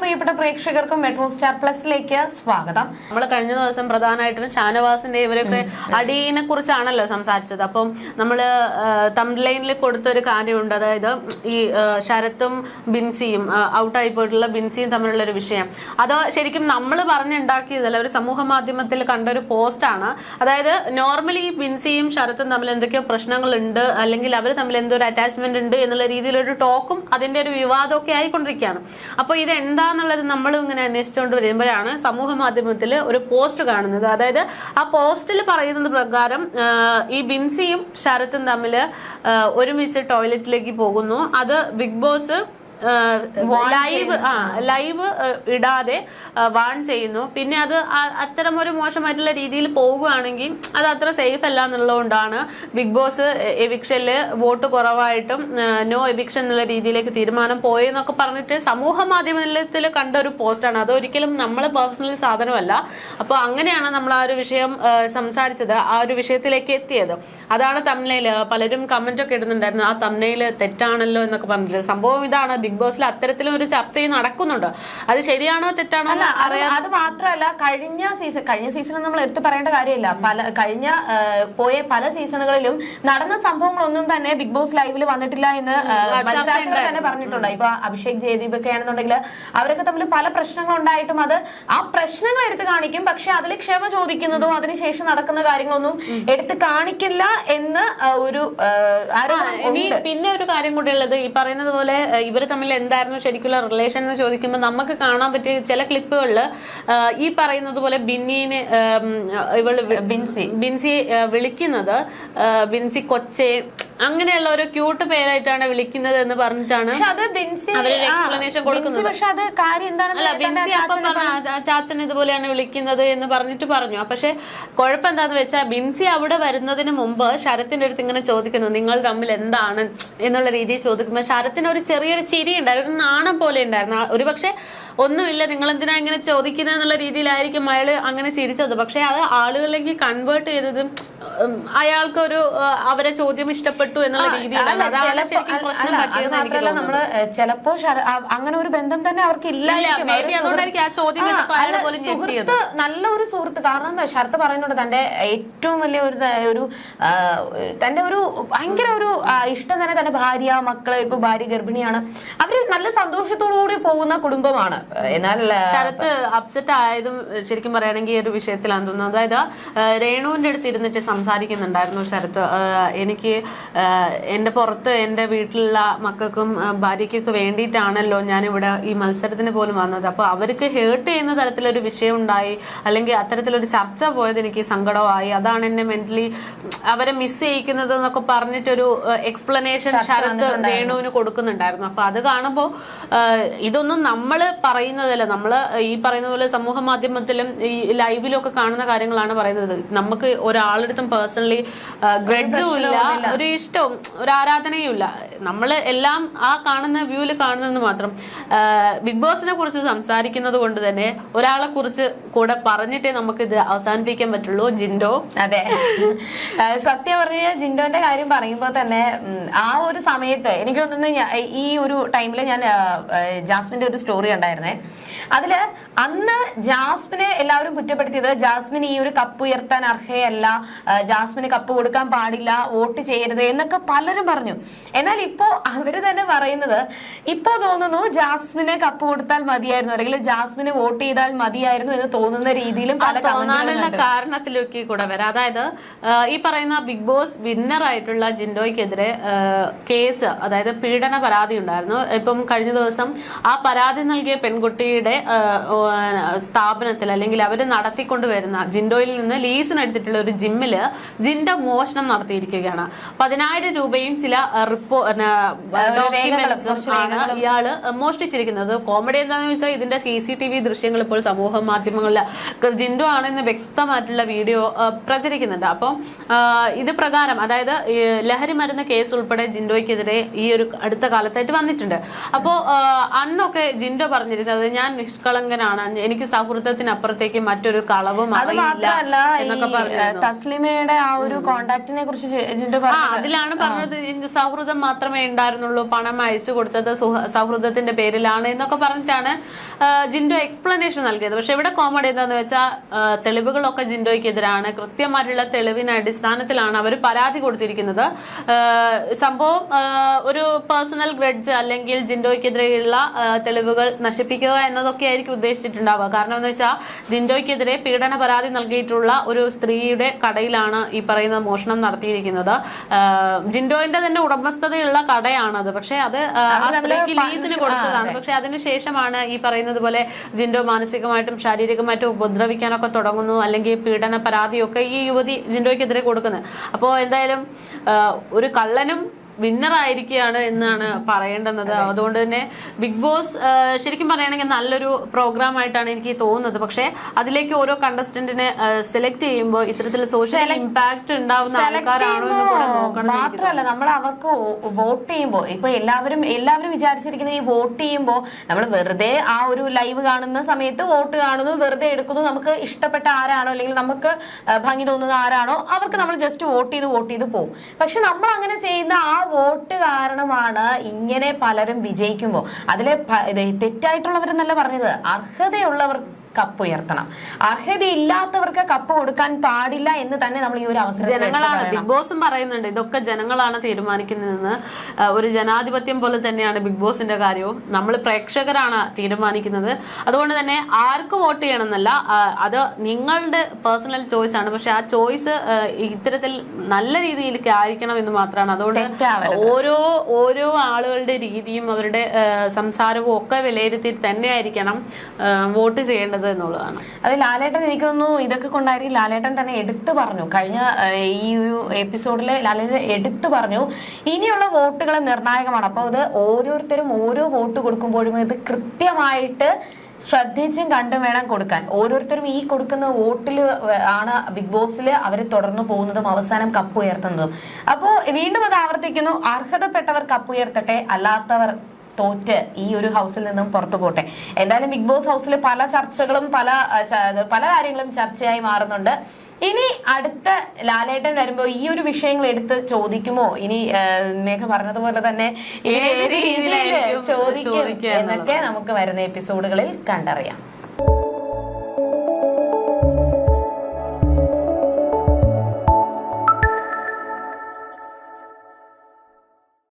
പ്രിയപ്പെട്ട പ്രേക്ഷകർക്കും metro star പ്ലസിലേക്ക് സ്വാഗതം. നമ്മൾ കഴിഞ്ഞ ദിവസം പ്രധാനമായിട്ടും ഷാനവാസിന്റെ ഇവരൊക്കെ അടിയിനെ കുറിച്ചാണല്ലോ സംസാരിച്ചത്. അപ്പം നമ്മൾ തംലൈനിൽ കൊടുത്തൊരു കാര്യമുണ്ട്. അതായത് ഈ ശരത്തും ബിൻസിയും ഔട്ടായി പോയിട്ടുള്ള ബിൻസിയും തമ്മിലുള്ള ഒരു വിഷയം. അത് ശരിക്കും നമ്മൾ പറഞ്ഞുണ്ടാക്കിയതല്ല ഒരു സമൂഹ മാധ്യമത്തിൽ കണ്ട ഒരു പോസ്റ്റാണ്. അതായത് നോർമലി ബിൻസിയും ശരത്തും തമ്മിൽ എന്തൊക്കെയോ പ്രശ്നങ്ങളുണ്ട് അല്ലെങ്കിൽ അവർ തമ്മിൽ എന്തോ ഒരു അറ്റാച്ച്മെന്റ് ഉണ്ട് എന്നുള്ള രീതിയിലൊരു ടോക്കും അതിന്റെ ഒരു വിവാദമൊക്കെ ആയിക്കൊണ്ടിരിക്കുകയാണ്. അപ്പോൾ ഇത് എന്താന്നുള്ളത് നമ്മൾ ഇങ്ങനെ അന്വേഷിച്ചുകൊണ്ട് വരുമ്പോഴാണ് സമൂഹ മാധ്യമത്തിൽ ഒരു പോസ്റ്റ് കാണുന്നത്. അതായത് ആ പോസ്റ്റിൽ പറയുന്നത് പ്രകാരം ഈ ബിൻസിയും ശരത്തും തമ്മിൽ ഒരുമിച്ച് ടോയ്ലറ്റിലേക്ക് പോകുന്നു. അത് ബിഗ് ബോസ് ലൈവ് ആ ലൈവ് ഇടാതെ വാൺ ചെയ്യുന്നു. പിന്നെ അത് അത്തരം ഒരു മോശമായിട്ടുള്ള രീതിയിൽ പോകുകയാണെങ്കിൽ അത് അത്ര സേഫ് അല്ല എന്നുള്ളതുകൊണ്ടാണ് ബിഗ് ബോസ് എവിക്ഷനിൽ വോട്ട് കുറവായിട്ടും നോ എവിക്ഷൻ എന്നുള്ള രീതിയിലേക്ക് തീരുമാനം പോയെന്നൊക്കെ പറഞ്ഞിട്ട് സമൂഹ മാധ്യമത്തിൽ കണ്ട ഒരു പോസ്റ്റാണ്. അത് ഒരിക്കലും നമ്മൾ പേഴ്സണലി സാധനമല്ല. അപ്പോൾ അങ്ങനെയാണ് നമ്മൾ ആ ഒരു വിഷയം സംസാരിച്ചത് ആ ഒരു വിഷയത്തിലേക്ക് എത്തിയത്. അതാണ് തമ്നയിൽ പലരും കമന്റ് ഒക്കെ ഇടുന്നുണ്ടായിരുന്നു. ആ തമ്നയിൽ തെറ്റാണല്ലോ എന്നൊക്കെ പറഞ്ഞിട്ട്. സംഭവം ഇതാണ് ബിഗ് ബോസിൽ അത്തരത്തിലും ഒരു ചർച്ച നടക്കുന്നുണ്ട്. അത് ശരിയാണോ തെറ്റാണോ അത് മാത്രമല്ല കഴിഞ്ഞ സീസൺ കഴിഞ്ഞ സീസൺ നമ്മൾ എടുത്തു പറയേണ്ട കാര്യമില്ല. പല കഴിഞ്ഞ പോയ പല സീസണുകളിലും നടന്ന സംഭവങ്ങളൊന്നും തന്നെ ബിഗ് ബോസ് ലൈവിൽ വന്നിട്ടില്ല എന്ന് തന്നെ പറഞ്ഞിട്ടുണ്ട്. ഇപ്പൊ അഭിഷേക് ജയദീപ് ഒക്കെ ആണെന്നുണ്ടെങ്കിൽ അവരൊക്കെ തമ്മിൽ പല പ്രശ്നങ്ങൾ ഉണ്ടായിട്ടും അത് ആ പ്രശ്നങ്ങൾ എടുത്ത് കാണിക്കും. പക്ഷെ അതിൽ ക്ഷമ ചോദിക്കുന്നതോ അതിനുശേഷം നടക്കുന്ന കാര്യങ്ങളൊന്നും എടുത്ത് കാണിക്കില്ല എന്ന് ഒരു പിന്നെ ഒരു കാര്യം കൂടി ഉള്ളത്. ഈ പറയുന്നത് പോലെ ഇവർ തമ്മിൽ എന്തായിരുന്നു ശരിക്കുള്ള റിലേഷൻ എന്ന് ചോദിക്കുമ്പോൾ നമുക്ക് കാണാൻ പറ്റിയ ചില ക്ലിപ്പുകളിൽ ഈ പറയുന്നത് പോലെ ബിന്നീനെ ഇവൾ ഇവൾ ബിൻസി. ബിൻസി വിളിക്കുന്നത് ബിൻസി കൊച്ചെ അങ്ങനെയുള്ള ഒരു ക്യൂട്ട് പേരായിട്ടാണ് വിളിക്കുന്നത് എന്ന് പറഞ്ഞിട്ടാണ് അവരൊരു എക്സ്പ്ലനേഷൻ കൊടുക്കുന്നത്. പക്ഷെ അത് കാര്യം എന്താണെന്ന് അല്ല ബിൻസി അപ്പം ചാച്ചൻ ഇതുപോലെയാണ് വിളിക്കുന്നത് എന്ന് പറഞ്ഞിട്ട് പറഞ്ഞു. പക്ഷെ കുഴപ്പം എന്താന്ന് വെച്ചാൽ ബിൻസി അവിടെ വരുന്നതിന് മുമ്പ് ശരത്തിന്റെ അടുത്ത് ഇങ്ങനെ ചോദിക്കുന്നു നിങ്ങൾ തമ്മിൽ എന്താണ്? എന്നുള്ള രീതിയിൽ ചോദിക്കുമ്പോൾ ശരത്തിന് ഒരു ചെറിയൊരു ചിരി ഉണ്ടായിരുന്നു ഒരു നാണം പോലെ ഉണ്ടായിരുന്നു. ഒരു പക്ഷെ ഒന്നുമില്ല നിങ്ങൾ എന്തിനാ ഇങ്ങനെ ചോദിക്കുന്നത് എന്നുള്ള രീതിയിലായിരിക്കും അയാൾ അങ്ങനെ ചിരിച്ചത്. പക്ഷെ അത് ആളുകളിലേക്ക് കൺവേർട്ട് ചെയ്തതും അയാൾക്ക് അയാൾക്കൊരു അവരെ ചോദ്യം ഇഷ്ടപ്പെട്ടു എന്നുള്ള രീതിയിലാണ്. നമ്മൾ ചിലപ്പോ അങ്ങനെ ഒരു ബന്ധം തന്നെ അവർക്ക് ഇല്ലായിരിക്കും. സുഹൃത്ത് നല്ല ഒരു സുഹൃത്ത്. കാരണം ശരത്ത് പറയുന്നുണ്ട് തന്റെ ഏറ്റവും വലിയ ഒരു ഒരു തന്റെ ഒരു ഭയങ്കര ഒരു ഇഷ്ടം തന്നെ തന്റെ ഭാര്യ മക്കൾ ഇപ്പൊ ഭാര്യ ഗർഭിണിയാണ്. അവർ നല്ല സന്തോഷത്തോടു കൂടി പോകുന്ന കുടുംബമാണ്. എന്നാൽ ശരത്ത് അപ്സെറ്റ് ആയതും ശരിക്കും പറയുകയാണെങ്കിൽ ഒരു വിഷയത്തിലാണ് തോന്നുന്നത് അതായത് രേണുവിന്റെ അടുത്ത് ഇരുന്നിട്ട് സംസാരിക്കുന്നുണ്ടായിരുന്നു ശരത്ത്. എനിക്ക് ആ, എന്റെ പുറത്ത് എന്റെ വീട്ടിലുള്ള മക്കൾക്കും ഭാര്യയ്ക്കും ഭാര്യയ്ക്കൊക്കെ വേണ്ടിയിട്ടാണല്ലോ ഞാനിവിടെ ഈ മത്സരത്തിന് പോലും വന്നത്. അപ്പോൾ അവർക്ക് ഹേർട്ട് ചെയ്യുന്ന തരത്തിലൊരു വിഷയം ഉണ്ടായി അല്ലെങ്കിൽ അത്തരത്തിലൊരു ചർച്ച പോയത് എനിക്ക് സങ്കടമായി. അതാണ് എന്നെ മെന്റലി അവരെ മിസ് ചെയ്യിക്കുന്നത് എന്നൊക്കെ പറഞ്ഞിട്ടൊരു എക്സ്പ്ലനേഷൻ ശരത് വേണുവിന് കൊടുക്കുന്നുണ്ടായിരുന്നു. അപ്പൊ അത് കാണുമ്പോൾ ഇതൊന്നും നമ്മൾ പറയുന്നതല്ല. നമ്മൾ ഈ പറയുന്ന പോലെ സമൂഹ മാധ്യമത്തിലും ഈ ലൈവിലും ഒക്കെ കാണുന്ന കാര്യങ്ങളാണ് പറയുന്നത്. നമുക്ക് ഒരാളെടുത്തും പേഴ്സണലി ഗ്രഡ്ജും ഇല്ല. ഒരു ഇഷ്ടവും ഒരു ആരാധനയും ഇല്ല നമ്മൾ എല്ലാം ആ കാണുന്ന വ്യൂവിൽ കാണുന്നത് മാത്രം. ബിഗ് ബോസിനെ കുറിച്ച് സംസാരിക്കുന്നത് കൊണ്ട് തന്നെ ഒരാളെ കുറിച്ച് കൂടെ പറഞ്ഞിട്ടേ നമുക്ക് ഇത് അവസാനിപ്പിക്കാൻ പറ്റുള്ളൂ. ജിൻഡോ. അതെ. സത്യം പറഞ്ഞ ജിൻഡോന്റെ കാര്യം പറയുമ്പോൾ തന്നെ ആ ഒരു സമയത്ത് എനിക്ക് തോന്നുന്നു ഈ ഒരു ടൈമിൽ ഞാൻ ജാസ്മിന്റെ ഒരു സ്റ്റോറി ഉണ്ടായിരുന്നേ അതിൽ അന്ന് ജാസ്മിനെ എല്ലാവരും കുറ്റപ്പെടുത്തിയത് ജാസ്മിൻ ഈ ഒരു കപ്പ് ഉയർത്താൻ അർഹയല്ല ജാസ്മിന് കപ്പ് കൊടുക്കാൻ പാടില്ല വോട്ട് ചെയ്യരുത് എന്നൊക്കെ പലരും പറഞ്ഞു. എന്നാൽ ഇപ്പോ അവർ തന്നെ പറയുന്നത് ഇപ്പോ തോന്നുന്നു ജാസ്മിനെ കപ്പ് കൊടുത്താൽ മതിയായിരുന്നു അല്ലെങ്കിൽ ജാസ്മിന് വോട്ട് ചെയ്താൽ മതിയായിരുന്നു എന്ന് തോന്നുന്ന രീതിയിലും പല തോന്നാനുള്ള കാരണത്തിലൊക്കെ കൂടെ വരാം. അതായത് ഈ പറയുന്ന ബിഗ് ബോസ് വിന്നർ ആയിട്ടുള്ള ജിൻഡോയ്ക്കെതിരെ കേസ് അതായത് പീഡന പരാതി ഉണ്ടായിരുന്നു. ഇപ്പം കഴിഞ്ഞ ദിവസം ആ പരാതി നൽകിയ പെൺകുട്ടിയുടെ സ്ഥാപനത്തിൽ അല്ലെങ്കിൽ അവർ നടത്തിക്കൊണ്ട് വരുന്ന ജിൻഡോയിൽ നിന്ന് ലീസിന് എടുത്തിട്ടുള്ള ഒരു ജിമ്മിൽ ജിൻഡോ മോഷണം നടത്തിയിരിക്കുകയാണ്. പതിനായിരം രൂപയും ചില റിപ്പോ ഡോക്യുമെന്റ്സും ആണ് ഇയാൾ മോഷ്ടിച്ചിരിക്കുന്നത്. കോമഡി എന്താണെന്ന് വെച്ചാൽ ഇതിന്റെ സി സി ടി വി ദൃശ്യങ്ങൾ ഇപ്പോൾ സമൂഹ മാധ്യമങ്ങളിൽ ജിൻഡോ ആണെന്ന് വ്യക്തമായിട്ടുള്ള വീഡിയോ പ്രചരിക്കുന്നുണ്ട്. അപ്പം ഇത് പ്രകാരം അതായത് ലഹരി മരുന്ന് കേസ് ഉൾപ്പെടെ ജിൻഡോയ്ക്കെതിരെ ഈ ഒരു അടുത്ത കാലത്തായിട്ട് വന്നിട്ടുണ്ട്. അപ്പോൾ അന്നൊക്കെ അന്നൊക്കെ ജിൻഡോ പറഞ്ഞിരുന്നത് ഞാൻ നിഷ്കളങ്കനാണ് എനിക്ക് സൗഹൃദത്തിനപ്പുറത്തേക്ക് മറ്റൊരു കളവും അത് മാത്രമല്ല തസ്ലിമയുടെ ആ ഒരു കോണ്ടാക്ടിനെ കുറിച്ച് അതിലാണ് പറഞ്ഞത്. സൗഹൃദം മാത്രമേ ഉണ്ടായിരുന്നുള്ളൂ. പണം അയച്ചു കൊടുത്തത് സൗഹൃദത്തിന്റെ പേരിലാണ് എന്നൊക്കെ പറഞ്ഞിട്ടാണ് ജിൻഡോ എക്സ്പ്ലനേഷൻ നൽകിയത്. പക്ഷെ ഇവിടെ കോമഡി എന്താന്ന് വെച്ചാൽ തെളിവുകളൊക്കെ ജിൻഡോയ്ക്കെതിരാണ്. കൃത്യമായിട്ടുള്ള തെളിവിന് അടിസ്ഥാനത്തിലാണ് അവർ പരാതി കൊടുത്തിരിക്കുന്നത്. സംഭവം ഒരു പേഴ്സണൽ ഗ്രഡ്ജ് അല്ലെങ്കിൽ ജിൻഡോയ്ക്കെതിരെയുള്ള തെളിവുകൾ നശിപ്പിക്കുക എന്നതൊക്കെ ആയിരിക്കും ഉദ്ദേശിച്ചിട്ടുണ്ടാവുക കാരണം എന്ന് വെച്ചാൽ ജിൻഡോയ്ക്കെതിരെ പീഡന പരാതി നൽകിയിട്ടുള്ള ഒരു സ്ത്രീയുടെ കടയിലാണ് ഈ പറയുന്ന മോഷണം നടത്തിയിരിക്കുന്നത്. ജിൻഡോയിന്റെ തന്നെ ഉടമസ്ഥതയുള്ള കടയാണത്. പക്ഷെ അത് ആ, സ്ത്രീക്ക് ലീസിന് കൊടുത്തതാണ്. പക്ഷെ അതിനുശേഷമാണ് ഈ പറയുന്നത് പോലെ ജിൻഡോ മാനസികമായിട്ടും ശാരീരികമായിട്ടും ഉപദ്രവിക്കാനൊക്കെ തുടങ്ങുന്നു. അല്ലെങ്കിൽ പീഡന പരാതിയൊക്കെ ഈ യുവതി ജിൻഡോയ്ക്കെതിരെ കൊടുക്കുന്നത് അപ്പോൾ എന്തായാലും ഒരു കള്ളനും വിന്നർ ആയിരിക്കുകയാണ് എന്നാണ് പറയേണ്ടുന്നത്. അതുകൊണ്ട് തന്നെ ബിഗ് ബോസ് ശരിക്കും പറയുകയാണെങ്കിൽ നല്ലൊരു പ്രോഗ്രാം ആയിട്ടാണ് എനിക്ക് തോന്നുന്നത്. പക്ഷേ അതിലേക്ക് ഓരോ കണ്ടസ്റ്റന്റിനെ സെലക്ട് ചെയ്യുമ്പോൾ ഇത്തരത്തിൽ സോഷ്യൽ ഇമ്പാക്ട് ഉണ്ടാവുന്ന ആൾക്കാരാണോ എന്ന് കൂടെ നോക്കണം മാത്രല്ല നമ്മൾ അവർക്ക് വോട്ട് ചെയ്യുമ്പോൾ ഇപ്പൊ എല്ലാവരും എല്ലാവരും വിചാരിച്ചിരിക്കുന്ന ഈ വോട്ട് ചെയ്യുമ്പോൾ നമ്മൾ വെറുതെ ആ ഒരു ലൈവ് കാണുന്ന സമയത്ത് വോട്ട് കാണുന്നു വെറുതെ എടുക്കുന്നു. നമുക്ക് ഇഷ്ടപ്പെട്ട ആരാണോ അല്ലെങ്കിൽ നമുക്ക് ഭംഗി തോന്നുന്ന ആരാണോ അവർക്ക് നമ്മൾ ജസ്റ്റ് വോട്ട് ചെയ്ത് വോട്ട് ചെയ്ത് പോകും പക്ഷെ നമ്മൾ അങ്ങനെ ചെയ്യുന്ന ആ വോട്ട് കാരണമാണ് ഇങ്ങനെ പലരും വിജയിക്കുമ്പോൾ. അതിലെ തെറ്റായിട്ടുള്ളവരെന്നല്ല പറഞ്ഞത്. അർഹതയുള്ളവർ കപ്പ് ഉയർത്തണം അർഹതയില്ലാത്തവർക്ക് കപ്പ് കൊടുക്കാൻ പാടില്ല എന്ന് തന്നെ നമ്മൾ ഈ ഒരു അവസരം ജനങ്ങളാണ്. ബിഗ് ബോസും പറയുന്നുണ്ട്. ഇതൊക്കെ ജനങ്ങളാണ് തീരുമാനിക്കുന്നതെന്ന്. ഒരു ജനാധിപത്യം പോലെ തന്നെയാണ് ബിഗ് ബോസിന്റെ കാര്യവും. നമ്മൾ പ്രേക്ഷകരാണ് തീരുമാനിക്കുന്നത്. അതുകൊണ്ട് തന്നെ ആർക്ക് വോട്ട് ചെയ്യണം എന്നല്ല അത് നിങ്ങളുടെ പേഴ്സണൽ ചോയ്സ് ആണ്. പക്ഷെ ആ ചോയ്സ് ഇത്തരത്തിൽ നല്ല രീതിയിലേക്ക് ആയിരിക്കണം എന്ന് മാത്രമാണ്. അതുകൊണ്ട് ഓരോ ഓരോ ആളുകളുടെ രീതിയും അവരുടെ സംസാരവും ഒക്കെ വിലയിരുത്തി തന്നെയായിരിക്കണം വോട്ട് ചെയ്യേണ്ടത്. എന്നുള്ളതാണ്. അത് ലാലേട്ടൻ എനിക്ക് തോന്നുന്നു ഇതൊക്കെ കൊണ്ടായിരിക്കും ലാലേട്ടൻ തന്നെ എടുത്തു പറഞ്ഞു. കഴിഞ്ഞ ഈ ഒരു എപ്പിസോഡിൽ ലാലേട്ടൻ എടുത്തു പറഞ്ഞു ഇനിയുള്ള വോട്ടുകൾ നിർണായകമാണ്. അപ്പോൾ അത് ഓരോരുത്തരും ഓരോ വോട്ട് കൊടുക്കുമ്പോഴും ഇത് കൃത്യമായിട്ട് ശ്രദ്ധിച്ചും കണ്ടും വേണം കൊടുക്കാൻ. ഓരോരുത്തരും ഈ കൊടുക്കുന്ന വോട്ടിൽ ആണ് ബിഗ് ബോസിൽ അവർ തുടർന്നു പോകുന്നതും അവസാനം കപ്പ് ഉയർത്തുന്നതും. അപ്പോൾ വീണ്ടും അത് ആവർത്തിക്കുന്നു. അർഹതപ്പെട്ടവർ കപ്പ് ഉയർത്തട്ടെ അല്ലാത്തവർ തോറ്റ് ഈ ഒരു ഹൗസിൽ നിന്നും പുറത്തു പോട്ടെ. എന്തായാലും ബിഗ് ബോസ് ഹൗസിൽ പല ചർച്ചകളും പല പല കാര്യങ്ങളും ചർച്ചയായി മാറുന്നുണ്ട്. ഇനി അടുത്ത ലാലേട്ടൻ വരുമ്പോ ഈ ഒരു വിഷയങ്ങൾ എടുത്ത് ചോദിക്കുമോ? ഇനി മേഘ പറഞ്ഞതുപോലെ തന്നെ ഏത് രീതിയിൽ ചോദിക്കും എന്നൊക്കെ നമുക്ക് വരുന്ന എപ്പിസോഡുകളിൽ കണ്ടറിയാം.